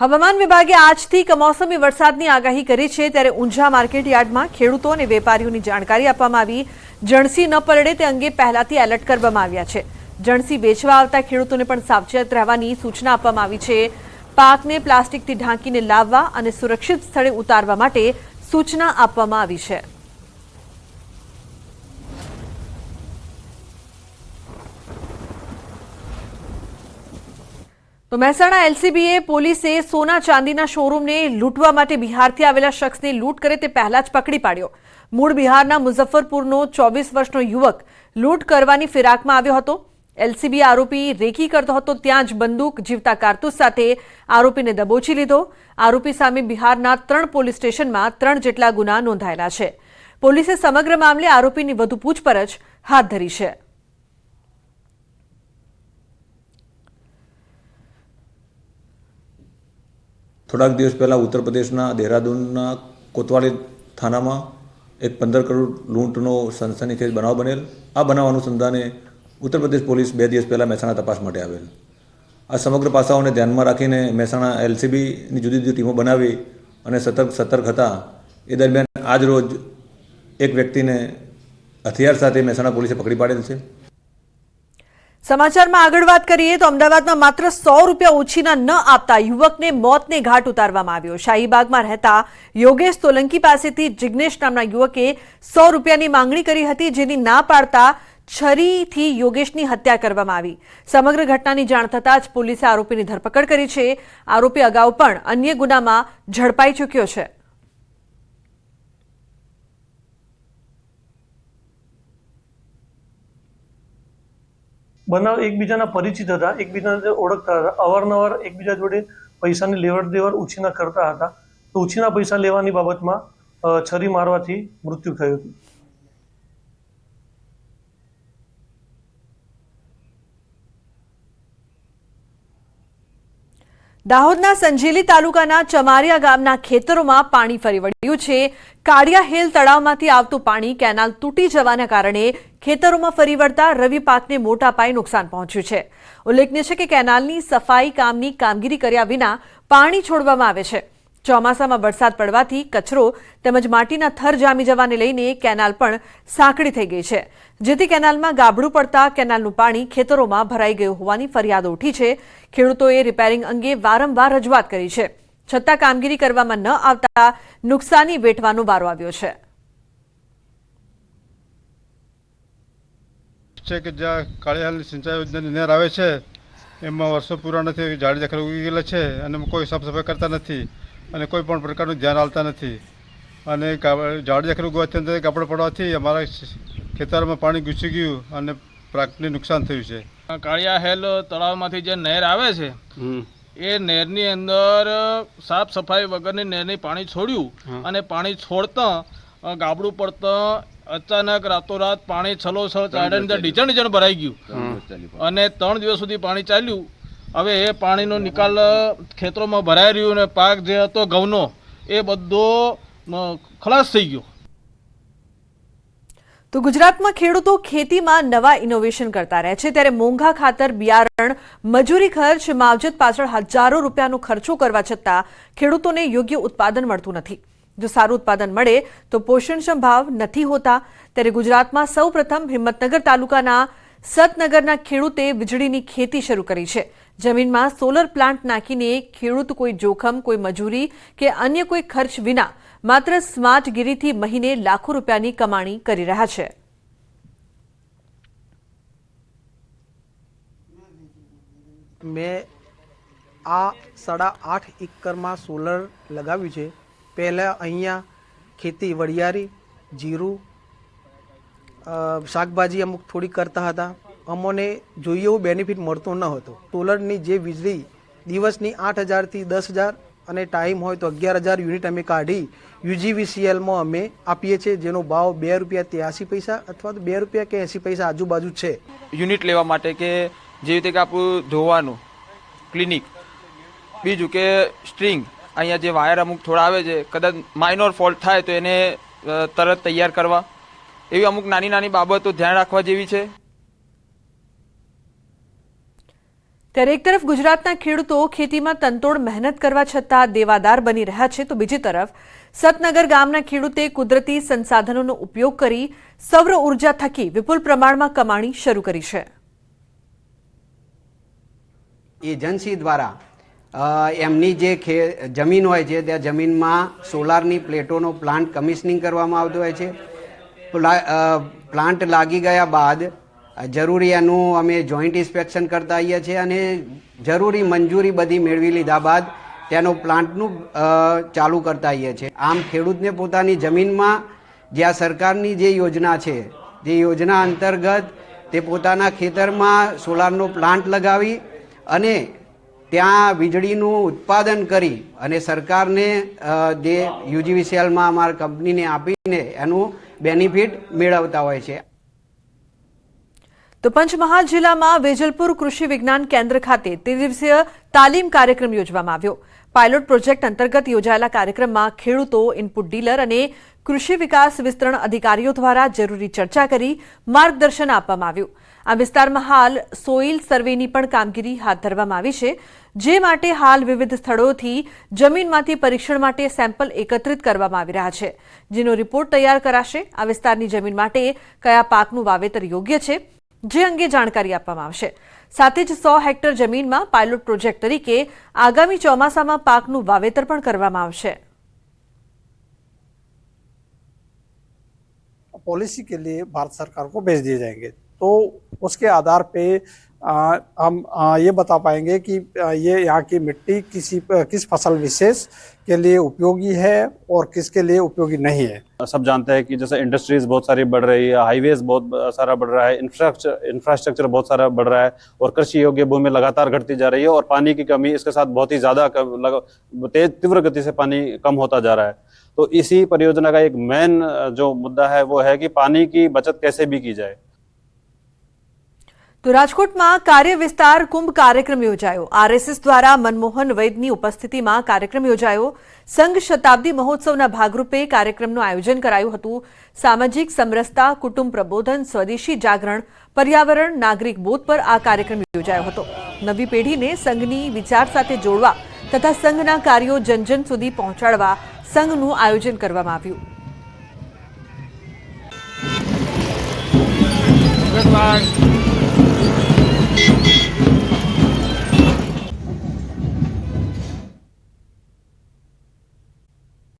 હવામાન વિભાગે આજથી કમોસમી વરસાદની આગાહી કરી છે. ત્યારે ઊંઝા માર્કેટ યાર્ડમાં ખેડૂતો અને વેપારીઓની જાણકારી આપવામાં આવી. જણસી ન પલડે તે અંગે પહેલાથી એલર્ટ કરવામાં આવ્યા છે. જણસી વેચવા આવતા ખેડૂતોને પણ સાવચેત રહેવાની સૂચના આપવામાં આવી છે. પાકને પ્લાસ્ટિકથી ઢાંકીને લાવવા અને સુરક્ષિત સ્થળે ઉતારવા માટે સૂચના આપવામાં આવી છે. તો મહેસાણા એલસીબીએ પોલીસે સોના ચાંદીના શોરૂમને લૂંટવા માટે બિહારથી આવેલા શખ્સને લૂંટ કરે તે પહેલા જ પકડી પાડ્યો. મૂળ બિહારના મુઝફ્ફરપુરનો ચોવીસ વર્ષનો યુવક લૂંટ કરવાની ફિરાકમાં આવ્યો હતો. એલસીબી આરોપી રેકી કરતો હતો, ત્યાં જ બંદૂક જીવતા કારતૂસ સાથે આરોપીને દબોચી લીધો. આરોપી સામે બિહારના ત્રણ પોલીસ સ્ટેશનમાં ત્રણ જેટલા ગુના નોંધાયેલા છે. પોલીસે સમગ્ર મામલે આરોપીની વધુ પૂછપરછ હાથ ધરી છે. થોડાક દિવસ પહેલાં ઉત્તર પ્રદેશના દહેરાદૂનના કોતવાલી થાનામાં એક પંદર કરોડ લૂંટનો સનસનીખેજ બનાવ બનેલ. આ બનાવ અનુસંધાને ઉત્તર પ્રદેશ પોલીસ બે દિવસ પહેલાં મહેસાણા તપાસ માટે આવેલ. આ સમગ્ર પાસાઓને ધ્યાનમાં રાખીને મહેસાણા એલસીબીની જુદી જુદી ટીમો બનાવી અને સતર્ક સતર્ક હતા. એ દરમિયાન આજ રોજ એક વ્યક્તિને હથિયાર સાથે મહેસાણા પોલીસે પકડી પાડેલ છે. સમાચારમાં આગળ વાત કરીએ તો અમદાવાદમાં માત્ર સો રૂપિયા ઓછીના ન આપતા યુવકને મોતને ઘાટ ઉતારવામાં આવ્યો. શાહીબાગમાં રહેતા યોગેશ સોલંકી પાસેથી જિગ્નેશ નામના યુવકે સો રૂપિયાની માંગણી કરી હતી જેની ના પાડતા છરીથી યોગેશની હત્યા કરવામાં આવી. સમગ્ર ઘટનાની જાણ થતાં જ પોલીસે આરોપીની ધરપકડ કરી છે. આરોપી અગાઉ પણ અન્ય ગુનામાં ઝડપાઈ ચૂક્યો છે. બનાવ એકબીજાના પરિચિત હતા, એકબીજાને ઓળખતા હતા, અવારનવાર એકબીજા જોડે પૈસાની લેવડ દેવડ ઉછીના કરતા હતા. તો ઉછીના પૈસા લેવાની બાબતમાં છરી મારવાથી મૃત્યુ થયું હતું. દાહોદના સંજેલી તાલુકાના ચમારિયા ગામના ખેતરોમાં પાણી ફરી વળ્યું છે. કાળિયા હેલ તળાવમાંથી આવતું પાણી કેનાલ તૂટી જવાના કારણે ખેતરોમાં ફરી વળતા રવિ પાકને મોટા પાયે નુકસાન પહોંચ્યું છે. ઉલ્લેખનીય છે કે કેનાલની સફાઈ કામની કામગીરી કર્યા વિના પાણી છોડવામાં આવે છે. ચોમાસામાં વરસાદ પડવાથી કચરો તેમજ માટીના થર જામી જવાને લઈને કેનાલ પણ સાંકડી થઈ ગઈ છે. જેથી કેનાલમાં ગાબડું પડતા કેનાલનું પાણી ખેતરોમાં ભરાઈ ગયું હોવાની ફરિયાદો ઉઠી છે. ખેડૂતોએ રિપેરિંગ અંગે વારંવાર રજૂઆત કરી છે. છતાં કામગીરી કરવામાં ન આવતા નુકસાની વેઠવાનો વારો આવ્યો છે. છે કે જ્યાં કાળિયાની સિંચાઈ યોજનાની નહેર આવે છે, એમાં વર્ષો પૂરા નથી ઝાડ જખર ઉગી ગયેલા છે અને કોઈ સાફ સફાઈ કરતા નથી. અને કોઈ પણ પ્રકારનું ધ્યાન આપતા નથી. અને ઝાડ જખર અંદર કાપડ પડવાથી અમારા ખેતરમાં પાણી ઘૂસી ગયું અને પાકને નુકસાન થયું છે. કાળિયા હેલ તળાવમાંથી જે નહેર આવે છે એ નહેરની અંદર સાફ સફાઈ વગરની નહેરની પાણી છોડ્યું અને પાણી છોડતા ગાબડું પડતા અચાનક રાતોરાત પાણી છલોછલ ચાડે અંદર ડીચણ ડીચણ ભરાઈ ગયું. અને ત્રણ દિવસ સુધી પાણી ચાલ્યું. હવે એ પાણીનો નિકાલ ખેતરોમાં ભરાઈ રહ્યું અને પાક જે હતો, ઘઉંનો, એ બધો ખલાસ થઈ ગયો. તો ગુજરાતમાં ખેડૂતો ખેતીમાં નવા ઇનોવેશન કરતા રહે છે. ત્યારે મોંઘા ખાતર, બિયારણ, મજૂરી ખર્ચ, માવજત પાછળ હજારો રૂપિયાનો ખર્ચો કરવા છતાં ખેડૂતોને યોગ્ય ઉત્પાદન મળતું નથી. જો સારું ઉત્પાદન મળે, તો પોષણક્ષમ ભાવ નથી હોતા. ત્યારે ગુજરાતમાં સૌપ્રથમ હિંમતનગર તાલુકાના સતનગરના ખેડૂતે વીજળીની ખેતી શરૂ કરી છે. જમીનમાં સોલર પ્લાન્ટ નાખીને ખેડૂત કોઈ જોખમ, કોઈ મજૂરી કે અન્ય કોઈ ખર્ચ વિના માત્ર સ્માર્ટગીરીથી મહિને લાખો રૂપિયાની કમાણી કરી રહ્યા છે. મેં આ સાડા આઠ એકરમાં સોલર લગાવ્યું છે. પહેલાં અહીંયા ખેતી વરિયાળી, જીરું શાકભાજી અમુક થોડી કરતા હતા. અમોને જોઈએ એવું બેનિફિટ મળતો ન હતો. ટોલરની જે વીજળી દિવસની આઠ હજારથી દસ હજાર અને ટાઈમ હોય તો અગિયાર હજાર યુનિટ અમે કાઢી યુજીવીસીએલમાં અમે આપીએ છીએ, જેનો ભાવ બે રૂપિયા ત્યાસી પૈસા અથવા તો બે રૂપિયા કે એંસી પૈસા આજુબાજુ છે. યુનિટ લેવા માટે કે જેવી રીતે કે આપણું ધોવાનું ક્લિનિક બીજું કે સ્ટ્રિંગ અહીંયા જે વાયર અમુક થોડા આવે છે, કદાચ માઇનોર ફોલ્ટ થાય તો એને તરત તૈયાર કરવા. એવી અમુક નાની નાની બાબતો ધ્યાન રાખવા જેવી છે. ત્યારે એક તરફ ગુજરાતના ખેડૂતો ખેતીમાં તંતોડ મહેનત કરવા છતાં દેવાદાર બની રહ્યા છે, તો બીજી તરફ સતનગર ગામના ખેડૂતે કુદરતી સંસાધનોનો ઉપયોગ કરી સૌર ઊર્જા થકી વિપુલ પ્રમાણમાં કમાણી શરૂ કરી છે. એજન્સી દ્વારા એમની જે ખે, જમીન હોય છે, ત્યાં જમીનમાં સોલારની પ્લેટોનો પ્લાન્ટ કમિશનિંગ કરવામાં આવતો હોય છે. પ્લા- પ્લાન્ટ લાગી ગયા બાદ જરૂરી એનું અમે જોઈન્ટ ઇન્સ્પેક્શન કરતા આવીએ છીએ અને જરૂરી મંજૂરી બધી મેળવી લીધા બાદ તેનો પ્લાન્ટનું ચાલુ કરતા આવીએ છીએ. આમ ખેડૂતને પોતાની જમીનમાં જ્યાં સરકારની જે યોજના છે, જે યોજના અંતર્ગત તે પોતાના ખેતરમાં સોલારનો પ્લાન્ટ લગાવી અને ત્યાં વીજળીનું ઉત્પાદન કરી અને સરકારને જે યુજીવીસીએલમાં અમારા કંપનીને આપીને એનું બેનિફિટ મેળવતા હોય છે. તો પંચમહાલ જિલ્લામાં વેજલપુર કૃષિ વિજ્ઞાન કેન્દ્ર ખાતે ત્રિદિવસીય તાલીમ કાર્યક્રમ યોજવામાં આવ્યો. પાયલોટ પ્રોજેક્ટ અંતર્ગત યોજાયેલા કાર્યક્રમમાં ખેડૂતો ઇનપુટ ડીલર અને કૃષિ વિકાસ વિસ્તરણ અધિકારીઓ દ્વારા જરૂરી ચર્ચા કરી માર્ગદર્શન આપવામાં આવ્યું. આ વિસ્તારમાં હાલ સોઇલ સર્વેની પણ કામગીરી હાથ ધરવામાં આવી છે, જે માટે હાલ વિવિધ સ્થળોથી જમીનમાંથી પરીક્ષણ માટે સેમ્પલ એકત્રિત કરવામાં આવી રહ્યા છે. જેનો રિપોર્ટ તૈયાર કરાશે. આ વિસ્તારની જમીન માટે કયા પાકનું વાવેતર યોગ્ય છે? જે અંગે જાણકારી આપવામાં આવશે સાથે જ સો હેક્ટર જમીનમાં પાયલોટ પ્રોજેક્ટ તરીકે આગામી ચોમાસામાં પાકનું વાવેતર પણ કરવામાં આવશે पॉलिसी के लिए भारत सरकार को भेज दिए जाएंगे तो उसके आधार पे आ, हम आ, ये बता पाएँगे कि ये यहाँ की मिट्टी किसी किस फ़सल विशेष के लिए उपयोगी है और किसके लिए उपयोगी नहीं है। सब जानते हैं कि जैसे इंडस्ट्रीज़ बहुत सारी बढ़ रही है हाईवेज बहुत सारा बढ़ रहा है इंफ्रास्ट्रक्चर इंफ्रास्ट्रक्चर बहुत सारा बढ़ रहा है और कृषि योग्य भूमि लगातार घटती जा रही है और पानी की कमी इसके साथ बहुत ही ज़्यादा तेज तीव्र गति से पानी कम होता जा रहा है। तो इसी परियोजना का एक मेन जो मुद्दा है वो है कि पानी की बचत कैसे भी की जाए। તો રાજકોટમાં કાર્ય વિસ્તાર કુંભ કાર્યક્રમ યોજાયો. આરએસએસ દ્વારા મનમોહન વૈદની ઉપસ્થિતિમાં કાર્યક્રમ યોજાયો. સંઘ શતાબ્દી મહોત્સવના ભાગરૂપે કાર્યક્રમનું આયોજન કરાયું હતું. સામાજિક સમરસતા, કુટુંબ પ્રબોધન, સ્વદેશી જાગરણ, પર્યાવરણ, નાગરિક બોધ પર આ કાર્યક્રમ યોજાયો હતો. નવી પેઢીને સંઘની વિચાર સાથે જોડવા તથા સંઘના કાર્યો જનજન સુધી પહોંચાડવા સંઘનું આયોજન કરવામાં આવ્યું. ભગતલાલ